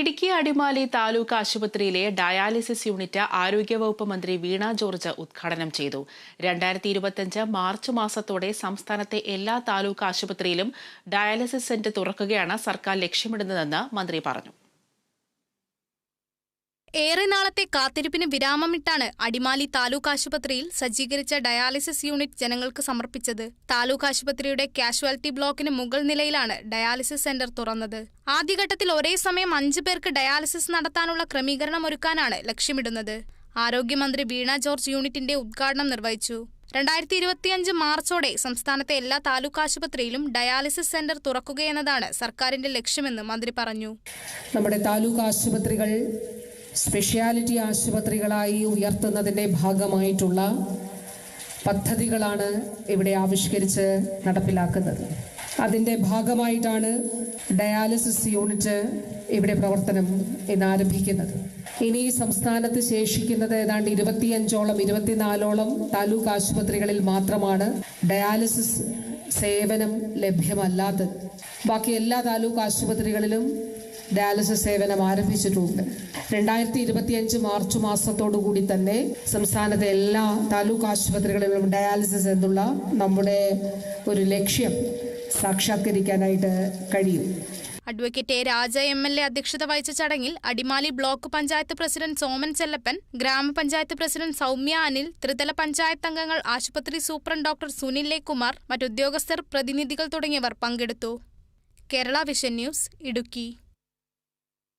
ഇടുക്കി അടിമാലി താലൂക്ക് ആശുപത്രിയിലെ dialysis unit ആരോഗ്യവകുപ്പ് മന്ത്രി വീണ ജോർജ് ഉദ്ഘാടനം ചെയ്തു. രണ്ടായിരത്തി ഇരുപത്തിയഞ്ച് മാർച്ച് മാസത്തോടെ സംസ്ഥാനത്തെ എല്ലാ താലൂക്ക് ആശുപത്രിയിലും ഡയാലിസിസ് സെന്റർ തുറക്കുകയാണ് സർക്കാർ ലക്ഷ്യമിടുന്നതെന്ന് മന്ത്രി പറഞ്ഞു. ഏറെ നാളത്തെ കാത്തിരിപ്പിന് വിരാമമിട്ടാണ് അടിമാലി താലൂക്ക് ആശുപത്രിയിൽ സജ്ജീകരിച്ച ഡയാലിസിസ് യൂണിറ്റ് ജനങ്ങൾക്ക് സമർപ്പിച്ചത്. താലൂക്ക് ആശുപത്രിയുടെ കാഷ്വാലിറ്റി ബ്ലോക്കിന് മുകൾ നിലയിലാണ് ഡയാലിസിസ് സെന്റർ തുറന്നത്. ആദ്യഘട്ടത്തിൽ ഒരേ സമയം അഞ്ചു പേർക്ക് ഡയാലിസിസ് നടത്താനുള്ള ക്രമീകരണം ഒരുക്കാനാണ് ലക്ഷ്യമിടുന്നത്. ആരോഗ്യമന്ത്രി വീണ ജോർജ് യൂണിറ്റിന്റെ ഉദ്ഘാടനം നിർവഹിച്ചു. രണ്ടായിരത്തി ഇരുപത്തിയഞ്ച് മാർച്ചോടെ സംസ്ഥാനത്തെ എല്ലാ താലൂക്ക് ആശുപത്രിയിലും ഡയാലിസിസ് സെന്റർ തുറക്കുകയെന്നതാണ് സർക്കാരിന്റെ ലക്ഷ്യമെന്ന് മന്ത്രി പറഞ്ഞു. നമ്മുടെ താലൂക്ക് ആശുപത്രികൾ സ്പെഷ്യാലിറ്റി ആശുപത്രികളായി ഉയർത്തുന്നതിന്റെ ഭാഗമായിട്ടുള്ള പദ്ധതികളാണ് ഇവിടെ ആവിഷ്കരിച്ച് നടപ്പിലാക്കുന്നത്. അതിന്റെ ഭാഗമായിട്ടാണ് ഡയാലിസിസ് യൂണിറ്റ് ഇവിടെ പ്രവർത്തനം ഇന്ന് ആരംഭിക്കുന്നത് ഇനി സംസ്ഥാനത്ത് ശേഷിക്കുന്നത് ഏതാണ്ട് ഇരുപത്തിയഞ്ചോളം ഇരുപത്തിനാലോളം താലൂക്ക് ആശുപത്രികളിൽ മാത്രമാണ് ഡയാലിസിസ് സേവനം ലഭ്യമല്ലാത്തത്. ബാക്കി എല്ലാ താലൂക്ക് ആശുപത്രികളിലും ഡയാലിസിസ് സേവനം ആരംഭിച്ചിട്ടുണ്ട്. രണ്ടായിരത്തി ഇരുപത്തിയഞ്ച് മാർച്ച് മാസത്തോടു കൂടി തന്നെ സംസ്ഥാനത്തെ എല്ലാ താലൂക്ക് ആശുപത്രികളിലും ഡയാലിസിസ് എന്നുള്ള നമ്മുടെ ഒരു ലക്ഷ്യം സാക്ഷാത്കരിക്കാനായിട്ട് കഴിയും. Advocate A Raja M L A അധ്യക്ഷത വഹിച്ച ചടങ്ങിൽ അടിമാലി ബ്ലോക്ക് പഞ്ചായത്ത് പ്രസിഡന്റ് സോമൻ ചെല്ലപ്പൻ ഗ്രാമപഞ്ചായത്ത് പ്രസിഡന്റ് സൗമ്യ അനിൽ ത്രിതല പഞ്ചായത്ത് അംഗങ്ങൾ ആശുപത്രി സൂപ്രണ്ട് ഡോക്ടർ സുനിൽ കുമാർ മറ്റുദ്യോഗസ്ഥർ പ്രതിനിധികൾ തുടങ്ങിയവർ പങ്കെടുത്തു. Kerala vision news Idukki.